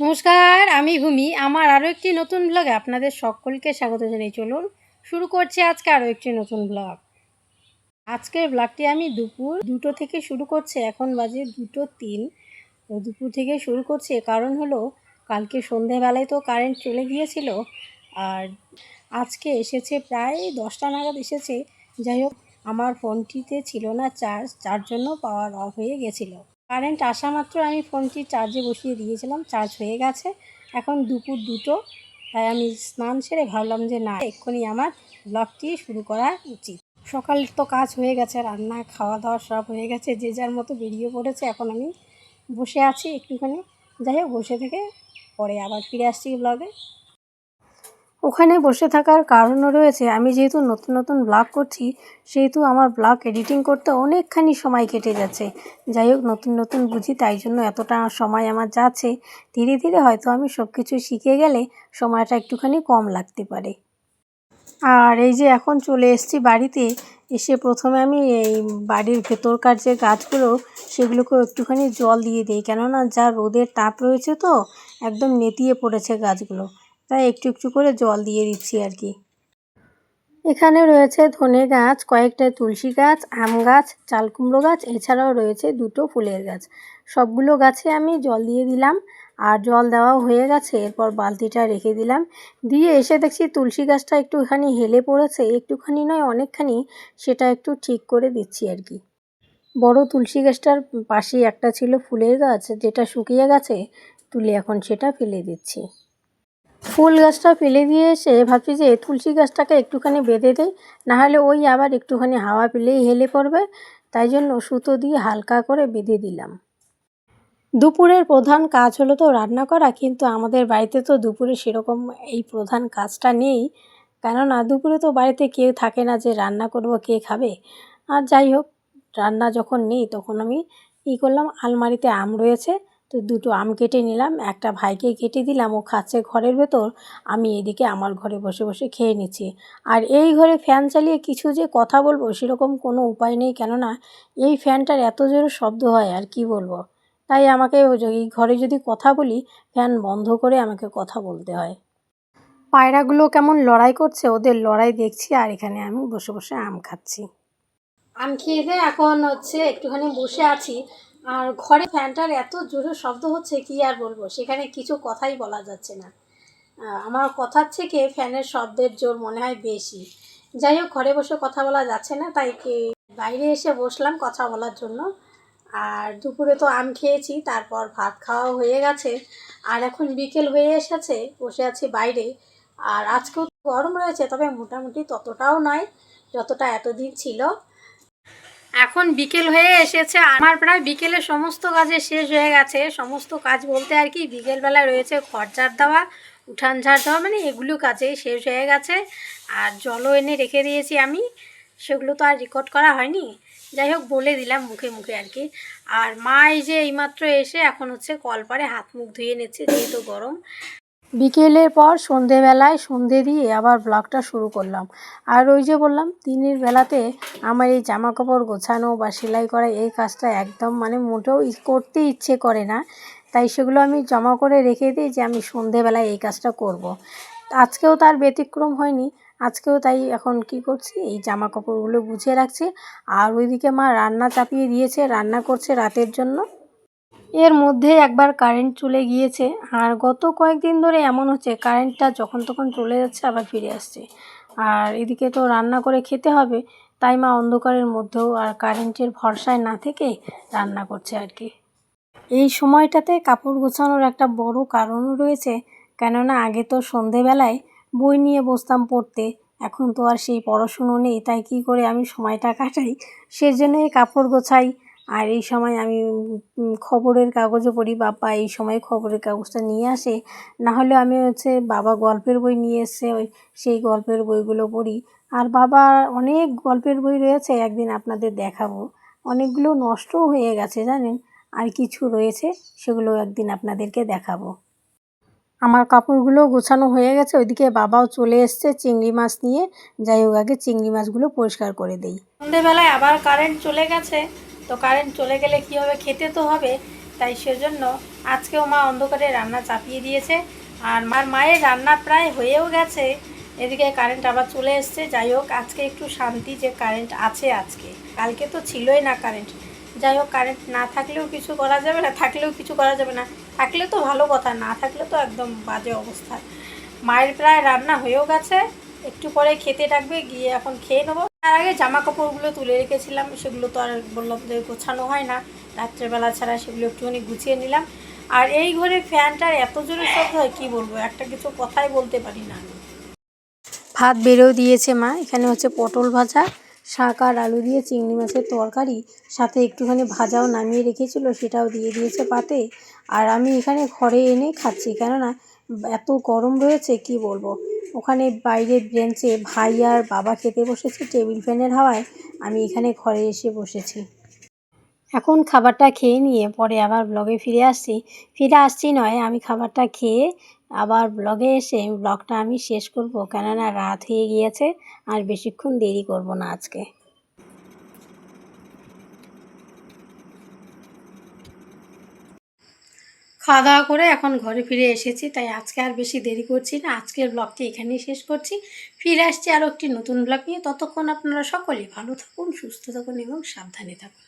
নমস্কার, আমি ভূমি। আমার আরও একটি নতুন ব্লগে আপনাদের সকলকে স্বাগত জানিয়ে চলুন শুরু করছি আজকে আরও একটি নতুন ব্লগ। আজকের ব্লগটি আমি দুপুর দুটো থেকে শুরু করছি, এখন বাজে দুটো তিন। তো দুপুর থেকে শুরু করছি কারণ হলো কালকে সন্ধেবেলায় তো কারেন্ট চলে গিয়েছিল, আর আজকে এসেছে প্রায় দশটা নাগাদ এসেছে। যাই হোক, আমার ফোনটিতে ছিল না চার্জ, যার জন্য পাওয়ার অফ হয়ে গেছিল। কারেন্ট আসা মাত্র আমি ফোনটি চার্জে বসিয়ে দিয়েছিলাম, চার্জ হয়ে গেছে। এখন দুপুর দুটো, তাই আমি স্নান সেরে ভাবলাম যে না, এক্ষুনি আমার ব্লগটি শুরু করা উচিত। সকাল তো কাজ হয়ে গেছে, রান্না খাওয়া দাওয়া সব হয়ে গেছে, যে যার মতো বেরিয়ে পড়েছে, এখন আমি বসে আছি একটুখানি। যাই হোক, বসে থেকে পরে আবার ফিরে আসছি ব্লগে। ওখানে বসে থাকার কারণও রয়েছে। আমি যেহেতু নতুন নতুন ব্লগ করছি, সেহেতু আমার ব্লগ এডিটিং করতে অনেকখানি সময় কেটে যাচ্ছে। যাই হোক, নতুন নতুন বুঝি, তাই জন্য এতটা সময় আমার যাচ্ছে। ধীরে ধীরে হয়তো আমি সব কিছু শিখে গেলে সময়টা একটুখানি কম লাগতে পারে। আর এই যে এখন চলে এসেছি বাড়িতে, এসে প্রথমে আমি এই বাড়ির ভেতরকার যে গাছগুলো সেগুলোকেও একটুখানি জল দিয়ে দিই। কেননা যা রোদের তাপ রয়েছে তো, একদম নেতিয়ে পড়েছে গাছগুলো। তাই একটু একটু করে জল দিয়ে দিচ্ছি আর কি। এখানে রয়েছে ধনে গাছ, কয়েকটা তুলসী গাছ, আম গাছ চাল কুমড়ো গাছ, এছাড়াও রয়েছে দুটো ফুলের গাছ। সবগুলো গাছে আমি জল দিয়ে দিলাম আর জল দেওয়াও হয়ে গেছে, এরপর বালতিটা রেখে দিলাম। দিয়ে এসে দেখছি তুলসী গাছটা একটুখানি হেলে পড়েছে, একটুখানি নয়, অনেকখানি, সেটা একটু ঠিক করে দিচ্ছি আর কি। বড় তুলসী গাছটার পাশেই একটা ছিল ফুলের গাছ, যেটা শুকিয়ে গেছে, তুলে এখন সেটা ফেলে দিচ্ছি। ফুল গাছটা ফেলে দিয়ে এসে ভাবছি যে তুলসী গাছটাকে একটুখানি বেঁধে দেয় নাহলে ওই আবার একটুখানি হাওয়া পেলেই হেলে পড়বে। তাই জন্য সুতো দিয়ে হালকা করে বেঁধে দিলাম। দুপুরের প্রধান কাজ হলো তো রান্না করা, কিন্তু আমাদের বাড়িতে তো দুপুরে সেরকম এই প্রধান কাজটা নেই। কেননা দুপুরে তো বাড়িতে কেউ থাকে না যে রান্না করব, কে খাবে। আর যাই হোক, রান্না যখন নেই তখন আমি কী করলাম, আলমারিতে আম রয়েছে। তো দুটো আম কেটে নিলাম, একটা ভাইকে কেটে দিলাম, ও খাচ্ছে ঘরের ভেতর, আমি এদিকে আমার ঘরে বসে বসে খেয়ে নিচ্ছি। আর এই ঘরে ফ্যান চালিয়ে কিছু যে কথা বলব সেরকম কোনো উপায় নেই, কেননা এই ফ্যানটার এত জোরে শব্দ হয়, আর কি বলব? তাই আমাকে এই ঘরে যদি কথা বলি, ফ্যান বন্ধ করে আমাকে কথা বলতে হয়। পায়রাগুলো কেমন লড়াই করছে, ওদের লড়াই দেখছি, আর এখানে আমি বসে বসে আম খাচ্ছি। আম খেয়ে এখন হচ্ছে একটুখানি বসে আছি আর ঘরে ফ্যানটার এত জোরে শব্দ হচ্ছে, কি আর বলব? সেখানে কিছু কথাই বলা যাচ্ছে না। আমার কথার থেকে ফ্যানের শব্দের জোর মনে হয় বেশি। যাই হোক, ঘরে বসে কথা বলা যাচ্ছে না, তাই কি বাইরে এসে বসলাম কথা বলার জন্য। আর দুপুরে তো আম খেয়েছি, তারপর ভাত খাওয়া হয়ে গেছে। আর এখন বিকেল হয়ে এসেছে, বসে আছি বাইরে। আর আজকেও গরম রয়েছে, তবে মোটামুটি ততটাও নয়, যতটা এতদিন ছিল। এখন বিকেল হয়ে এসেছে, আমার প্রায় বিকেলে সমস্ত কাজে শেষ হয়ে গেছে। সমস্ত কাজ বলতে আর কি বিকেলবেলায় রয়েছে খরচার দেওয়া উঠান ঝাড় দেওয়া মানে এগুলো কাজে শেষ হয়ে গেছে। আর জলও এনে রেখে দিয়েছি আমি, সেগুলো তো আর রেকর্ড করা হয়নি। যাই হোক, বলে দিলাম মুখে মুখে আর কি। আর মা এই যে এইমাত্র এসে এখন হচ্ছে কলপারে হাত মুখ ধুয়ে নিচ্ছে, যেহেতু গরম। বিকেলের পর সন্ধেবেলায় সন্ধে দিয়ে আবার ব্লগটা শুরু করলাম। আর ওই যে বললাম দিনের বেলাতে আমার এই জামা কাপড় গোছানো বা সেলাই করা এই কাজটা একদম মানে মোটেও করতে ইচ্ছে করে না। তাই সেগুলো আমি জমা করে রেখে দিই যে আমি সন্ধেবেলায় এই কাজটা করব। আজকেও তার ব্যতিক্রম হয়নি, আজকেও তাই এখন কি করছি, এই জামা কাপড়গুলো গুছিয়ে রাখছি। আর ওইদিকে মা রান্না চাপিয়ে দিয়েছে, রান্না করছে রাতের জন্য। এর মধ্যে একবার কারেন্ট চলে গিয়েছে। আর গত কয়েকদিন ধরে এমন হচ্ছে কারেন্টটা যখন তখন চলে যাচ্ছে, আবার ফিরে আসছে। আর এদিকে তো রান্না করে খেতে হবে, তাই মা অন্ধকারের মধ্যেও আর কারেন্টের ভরসায় না থেকে রান্না করছে আর কি। এই সময়টাতে কাপড় গোছানোর একটা বড় কারণও রয়েছে, কেননা আগে তো সন্ধেবেলায় বই নিয়ে বসতাম পড়তে, এখন তো আর সেই পড়াশুনো নেই, তাই কি করে আমি সময়টা কাটাই? সেজন্য এই কাপড় গোছাই আর এই সময় আমি খবরের কাগজও পড়ি, বাবা এই সময় খবরের কাগজটা নিয়ে আসে। না হলে আমি হচ্ছে বাবা গল্পের বই নিয়ে এসে ওই সেই গল্পের বইগুলো পড়ি। আর বাবা অনেক গল্পের বই রয়েছে, একদিন আপনাদের দেখাবো। অনেকগুলো নষ্টও হয়ে গেছে, জানেন? আর কিছু রয়েছে, সেগুলো একদিন আপনাদেরকে দেখাবো। আমার কাপড়গুলো গোছানো হয়ে গেছে, ওইদিকে বাবাও চলে এসছে চিংড়ি মাছ নিয়ে। যাই হোক, আগে চিংড়ি মাছগুলো পরিষ্কার করে দেই। সন্ধেবেলায় আবার কারেন্ট চলে গেছে। তো কারেন্ট চলে গেলে কী হবে খেতে তো হবে? তাই সেজন্য আজকেও মা অন্ধকারে রান্না চাপিয়ে দিয়েছে আর মার মায়ের রান্না প্রায় হয়েও গেছে। এদিকে কারেন্ট আবার চলে এসছে। যাই হোক, আজকে একটু শান্তি যে কারেন্ট আছে আজকে। কালকে তো ছিলই না কারেন্ট যাই হোক কারেন্ট না থাকলেও কিছু করা যাবে না, থাকলেও কিছু করা যাবে না। থাকলে তো ভালো কথা, না থাকলে তো একদম বাজে অবস্থা। মায়ের প্রায় রান্না হয়েও গেছে। একটু পরে খেতে ডাকবে, গিয়ে এখন খেয়ে নেব। তার আগে জামা কাপড়গুলো তুলে রেখেছিলাম, সেগুলো তো আর বললাম যে গোছানো হয় না। রাত্রেবেলা ছাড়া সেগুলো একটুখানি গুছিয়ে নিলাম। আর এই ঘরে ফ্যানটার এত জোরে শব্দ হয়, কী বলব? একটা কিছু কথাই বলতে পারি না ভাত বেড়েও দিয়েছে মা, এখানে হচ্ছে পটল ভাজা, শাক আর আলু দিয়ে চিংড়ি মাছের তরকারি, সাথে একটুখানি ভাজাও নামিয়ে রেখেছিল, সেটাও দিয়ে দিয়েছে পাতে। আর আমি এখানে ঘরে এনে খাচ্ছি, কেননা এত গরম রয়েছে, কি বলব? ওখানে বাইরের ব্রেঞ্চে ভাই আর বাবা খেতে বসেছে, টেবিল ফ্যানের হাওয়ায়। আমি এখানে ঘরে এসে বসেছি। এখন খাবারটা খেয়ে নিয়ে পরে আবার ব্লগে ফিরে আসছি। ফিরে আসছি নয়, আমি খাবারটা খেয়ে আবার ব্লগে এসে ব্লগটা আমি শেষ করব। কেননা রাত হয়ে গিয়েছে, আর বেশিক্ষণ দেরি করব না আজকে। খাওয়া দাওয়া করে এখন ঘরে ফিরে এসেছি, তাই আজকে আর বেশি দেরি করছি না। আজকের ব্লগটি এখানেই শেষ করছি। ফিরে আসছি আরও একটি নতুন ব্লগ নিয়ে। ততক্ষণ আপনারা সকলেই ভালো থাকুন, সুস্থ থাকুন এবং সাবধানে থাকুন।